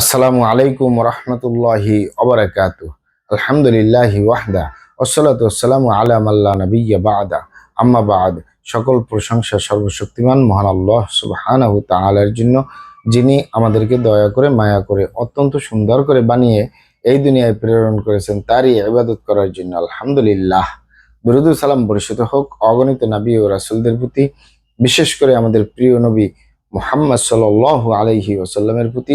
আসসালামু আলাইকুম রহমতুল্লাহি অবরাকাত আলহামদুলিল্লাহি ওয়াহদা ওসলাত আসসালামু আলা মাল্লা নবিয়া বাদা। আম্মা বাদ, সকল প্রশংসা সর্বশক্তিমান মহান আল্লাহ সুবহানাহু তাআলার জন্য, যিনি আমাদেরকে দয়া করে, মায়া করে, অত্যন্ত সুন্দর করে বানিয়ে এই দুনিয়ায় প্রেরণ করেছেন, তারই ইবাদত করার জন্য। আলহামদুলিল্লাহ। দুরুদু সালাম বর্ষিত হোক, অগণিত নবী ও রাসুলদের প্রতি, বিশেষ করে আমাদের প্রিয় নবী মুহাম্মদ সাল্লাল্লাহু আলাইহি ওসাল্লামের প্রতি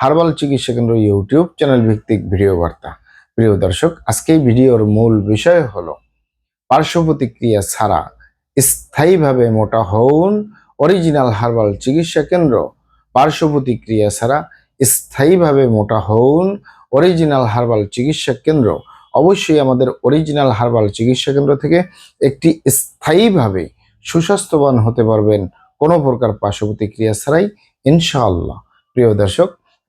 হার্বাল চিকিৎসা কেন্দ্র ইউটিউব চ্যানেল ভিত্তিক ভিডিও বার্তা। প্রিয় দর্শক, আজকে ভিডিওর মূল বিষয় হলো, পার্শ্ব প্রতিক্রিয়া ছাড়া স্থায়ীভাবে মোটা হউন অরিজিনাল হার্বাল চিকিৎসা কেন্দ্র, পার্শ্ব প্রতিক্রিয়া ছাড়া স্থায়ীভাবে মোটা হউন অরিজিনাল হার্বাল চিকিৎসা কেন্দ্র, অবশ্যই আমাদের অরিজিনাল হার্বাল চিকিৎসা কেন্দ্র থেকে একটি স্থায়ীভাবে সুস্বাস্থ্যবান হতে পারবেন কোনো প্রকার পার্শ্ব প্রতিক্রিয়া ছাড়াই, ইনশাআল্লাহ। প্রিয় দর্শক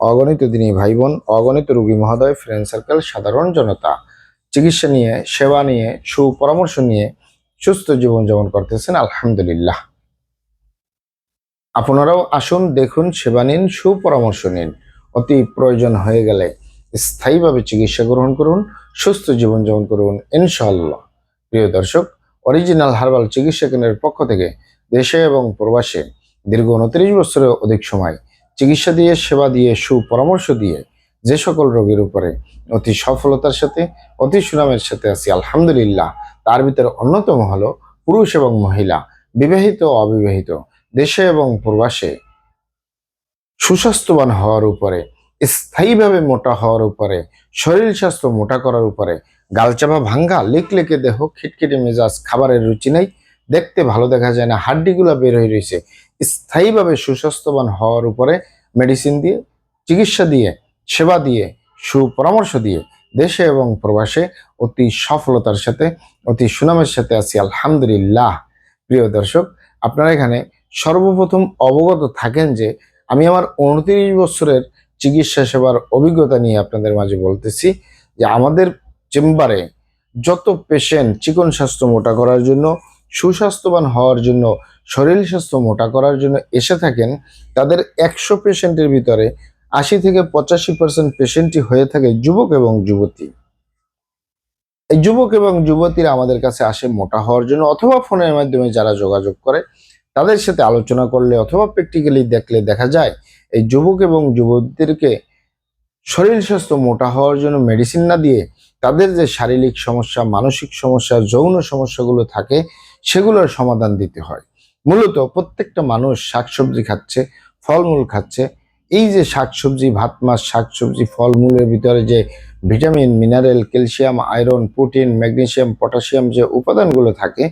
অগণিত দিনী ভাই বোন অগণিত রোগী মহোদয় ফ্রেন্ড সার্কেল সাধারণ জনতা। চিকিৎসা নিয়ে, সেবা নিয়ে, সুপরামর্শ নিয়ে সুস্থ জীবনযাপন করতেছেন, আলহামদুলিল্লাহ। আপনারাও আসুন, দেখুন, সেবা নিন, সুপরামর্শ নিন। অতি প্রয়োজন হয়ে গেলে স্থায়ীভাবে চিকিৎসা গ্রহণ করুন, সুস্থ জীবনযাপন করুন, ইনশাআল্লাহ। প্রিয় দর্শক অরিজিনাল হার্বাল চিকিৎসা কেন্দ্রের পক্ষ থেকে দেশে এবং প্রবাসে দীর্ঘ উনত্রিশ বছরের অধিক সময় চিকিৎসা দিয়ে, সেবা দিয়ে, সুপরামর্শ দিয়ে যে সকল রোগীর উপরে অতি সফলতার সাথে, অতি সুনামের সাথে আছি, আলহামদুলিল্লাহ। তার ভিতরে অন্যতম হলো পুরুষ এবং মহিলা, বিবাহিত অবিবাহিত, দেশে এবং প্রবাসে সুস্বাস্থ্যবান হওয়ার উপরে, স্থায়ীভাবে মোটা হওয়ার উপরে, শরীর স্বাস্থ্য মোটা করার উপরে, গালচাপা ভাঙ্গা লেকে দেহ, খিটখিটে মেজাজ, খাবারের রুচি নেই, দেখতে ভালো দেখা যায় না, হাড্ডিগুলা বের হয়ে রয়েছে স্থায়ীভাবে সুস্বাস্থ্যবান হওয়ার উপরে মেডিসিন দিয়ে, চিকিৎসা দিয়ে, সেবা দিয়ে, সুপরামর্শ দিয়ে দেশে এবং প্রবাসে অতি সফলতার সাথে, অতি সুনামের সাথে আছি। আলহামদুলিল্লাহ। প্রিয় দর্শক, আপনারা এখানে সর্বপ্রথম অবগত থাকেন যে আমি আমার উনত্রিশ বছরের চিকিৎসা সেবার অভিজ্ঞতা নিয়ে আপনাদের মাঝে বলতেছি যে আমাদের চেম্বারে যত পেশেন্ট চিকন স্বাস্থ্য মোটা করার জন্য সুস্বাস্থ্যবান হওয়ার জন্য, শরীর স্বাস্থ্য মোটা করার জন্য এসে থাকেন, তাদের একশো পেশেন্টের ভিতরে আশি থেকে পঁচাশি পার্সেন্ট পেশেন্টই হয়ে থাকে যুবক এবং যুবতী। এই যুবক এবং যুবতীরা আমাদের কাছে আসে মোটা হওয়ার জন্য অথবা ফোনের মাধ্যমে যারা যোগাযোগ করে, তাদের সাথে আলোচনা করলে অথবা প্র্যাকটিক্যালি দেখলে দেখা যায়, এই যুবক এবং যুবতীদেরকে শরীর স্বাস্থ্য মোটা হওয়ার জন্য মেডিসিন না দিয়ে তাদের যে শারীরিক সমস্যা, মানসিক সমস্যা, যৌন সমস্যাগুলো থাকে সেগুলোর সমাধান দিতে হয়। মূলত প্রত্যেকটা মানুষ শাকসবজি খাচ্ছে, ফলমূল খাচ্ছে। এই যে শাকসবজি, ভাত, মাছ, শাকসবজি, ফলমূলের ভিতরে যে vitamin, mineral, calcium, iron, protein magnesium potassium যে উপাদানগুলো থাকে,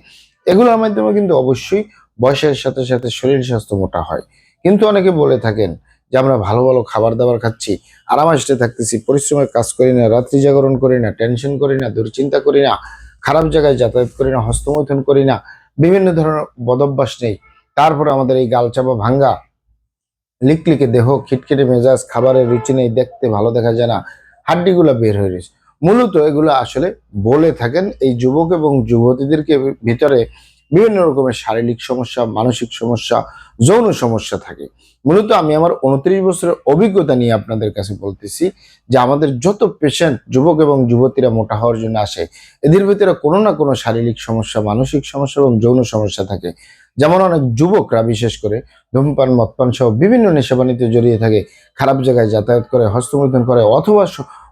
এগুলোর মাধ্যমে কিন্তু অবশ্যই বয়সের সাথে সাথে শরীর স্বাস্থ্য মোটা হয়। কিন্তু অনেকে বলে থাকেন যে, আমরা ভালো ভালো খাবার দাবার খাচ্ছি আরামাসে থাকতেছি, পরিশ্রমের কাজ করি না রাত্রি জাগরণ করি না, টেনশন করি না, দুশ্চিন্তা করি না। খারাপ জায়গায় যাতায়াত করি না, হস্তমৈথুন করি না, বিভিন্ন ধরনের বদভ্যাস নেই। তারপরে আমাদের এই গালচাপা ভাঙ্গা, লিকলিকে দেহ, খিটখিটে মেজাজ, খাবারের রুচি নেই, দেখতে ভালো দেখা যায় না, হাড্ডিগুলো বের হয়ে রয়েছে। মূলত এগুলো আসলে বলে থাকেন এই যুবক এবং যুবতীদেরকে ভিতরে বিভিন্ন রকমের শারীরিক সমস্যা, মানসিক সমস্যা, যৌন সমস্যা থাকে। মূলত আমি আমার উনত্রিশ বছরের অভিজ্ঞতা নিয়ে আপনাদের কাছে বলতেছি যে আমাদের যত পেশেন্ট যুবক এবং যুবতীরা মোটা হওয়ার জন্য আসে, এদের ভিতরে কোনো না কোনো শারীরিক সমস্যা, মানসিক সমস্যা এবং যৌন সমস্যা থাকে। যেমন অনেক যুবকরা বিশেষ করে ধূমপান, মদপান সহ বিভিন্ন নেশাবানিতে জড়িয়ে থাকে, খারাপ জায়গায় যাতায়াত করে, হস্তমৈথুন করে অথবা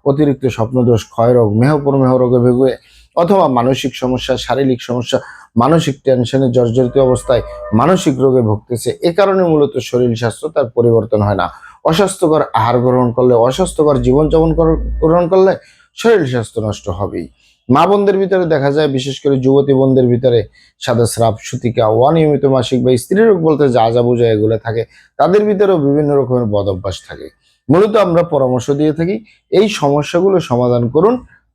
অতিরিক্ত স্বপ্নদোষ, ক্ষয়রোগ মেহপ্রমেহ রোগে ভেগে অথবা মানসিক সমস্যা, শারীরিক সমস্যা, মানসিক টেনশনে জর্জরিত অবস্থায় মানসিক রোগে ভুগতেছে, এ কারণে মূলত শরীর স্বাস্থ্য তার পরিবর্তন হয় না। অস্বাস্থ্যকর আহার গ্রহণ করলে, অস্বাস্থ্যকর জীবনযাপন গ্রহণ করলে শরীর স্বাস্থ্য নষ্ট হবেই। মা বোনদের ভিতরে দেখা যায়, বিশেষ করে যুবতী বোনদের ভিতরে সাদা স্রাব, সুতিকা, অনিয়মিত মাসিক বা স্ত্রী রোগ বলতে যা যা বোঝা এগুলো থাকে, তাদের ভিতরেও বিভিন্ন রকমের বদ অভ্যাস থাকে। মূলত আমরা পরামর্শ দিয়ে থাকি, এই সমস্যাগুলো সমাধান করুন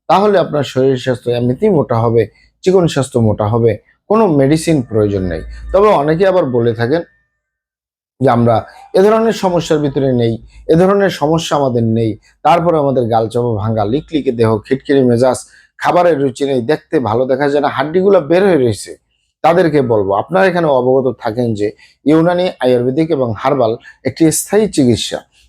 তাহলে আপনার শরীর স্বাস্থ্য এমনিতেই মোটা হবে, চিকন স্বাস্থ্য মোটা হবে, কোনো মেডিসিন প্রয়োজন নেই। তবে অনেকে আবার বলে থাকেন যে আমরা এ ধরনের সমস্যার ভিতরে নেই, এ ধরনের সমস্যা আমাদের নেই, তারপরে আমাদের গাল চাপা ভাঙ্গা লিকলিকে দেহ খিটখিরি মেজাজ, খাবারের রুচি নেই, দেখতে ভালো দেখা যায় না, হাড্ডিগুলো বের হয়ে রয়েছে। তাদেরকে বলব, আপনারা এখানে অবগত থাকেন যে ইউনানি, আয়ুর্বেদিক এবং হার্বাল একটি স্থায়ী চিকিৎসা।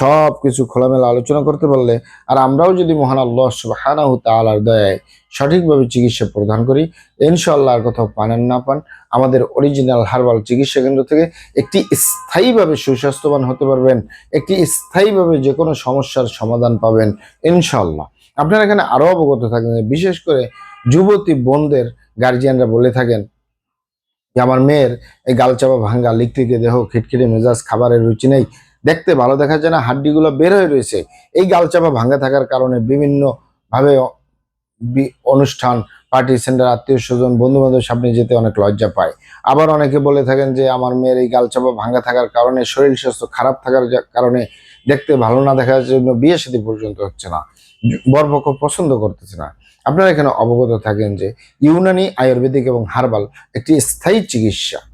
সব কিছু খোলামেলা আলোচনা করতে পারলে, আর আমরাও যদি মহান আল্লাহ সুবহানাহু তাআলার দয়ায় সঠিকভাবে চিকিৎসা প্রদান করি, ইনশাআল্লাহ আর কোথাও পানেন না পান, আমাদের অরিজিনাল হার্বাল চিকিৎসা কেন্দ্র থেকে একটি স্থায়ীভাবে সুস্বাস্থ্যবান হতে পারবেন, একটি স্থায়ীভাবে যে কোনো সমস্যার সমাধান পাবেন, ইনশাআল্লাহ। আপনারা এখানে আরও অবগত থাকেন বিশেষ করে যুবতী বোনদের গার্জিয়ানরা বলে থাকেন যে, আমার মেয়ের এই গালচাপা ভাঙ্গা, লিকলিকে দেহ, খিটখিটে মেজাজ, খাবারের রুচি নেই দেখতে ভালো দেখা যায় না হাড্ডিগুলো বের হয়ে রয়েছে। এই গালচাপা ভাঙ্গা থাকার কারণে বিভিন্ন ভাবে বি- অনুষ্ঠান পার্টি সেন্টার আত্মীয় স্বজন বন্ধু বান্ধব সামনে যেতে অনেক লজ্জা পায়। আবার অনেকে বলে থাকেন যে, আমার মেয়ের এই গালচাপা ভাঙ্গা থাকার কারণে শরীর স্বাস্থ্য খারাপ থাকার কারণে দেখতে ভালো না দেখার জন্য বিয়ে সাথে পর্যন্ত হচ্ছে না। বরপক্ষ পছন্দ করতেছে না। আপনারা এখানে অবগত থাকেন যে, ইউনানি, আয়ুর্বেদিক এবং হার্বাল একটি স্থায়ী চিকিৎসা।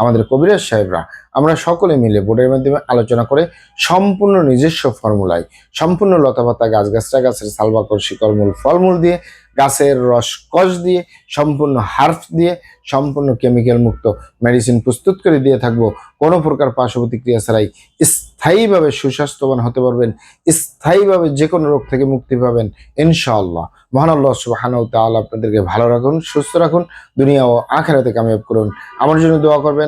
আমাদের কবিরাজ সাহেবরা। আমরা সকলে মিলে বোর্ডের মাধ্যমে আলোচনা করে সম্পূর্ণ নিজস্ব ফর্মুলায়, সম্পূর্ণ লতাপাতা গাছগাছরা, গাছের সালবাকর, শিকড়মূল, ফলমূল দিয়ে, গাছের রস কষ দিয়ে, সম্পূর্ণ হার্ফ দিয়ে, সম্পূর্ণ কেমিক্যাল মুক্ত মেডিসিন প্রস্তুত করে দিয়ে থাকব। কোনো প্রকার পার্শ্ব প্রতিক্রিয়া ছাড়াই স্থায়ীভাবে সুস্বাস্থ্যবান হতে পারবেন, স্থায়ীভাবে যে কোনো রোগ থেকে মুক্তি পাবেন, ইনশাআল্লাহ। মহান আল্লাহ সুবহানাহু ওয়া তাআলা আপনাদেরকে ভালো রাখুন, সুস্থ রাখুন, দুনিয়া ও আখেরাতে কামিয়াব করুন। আমার জন্য দোয়া করবেন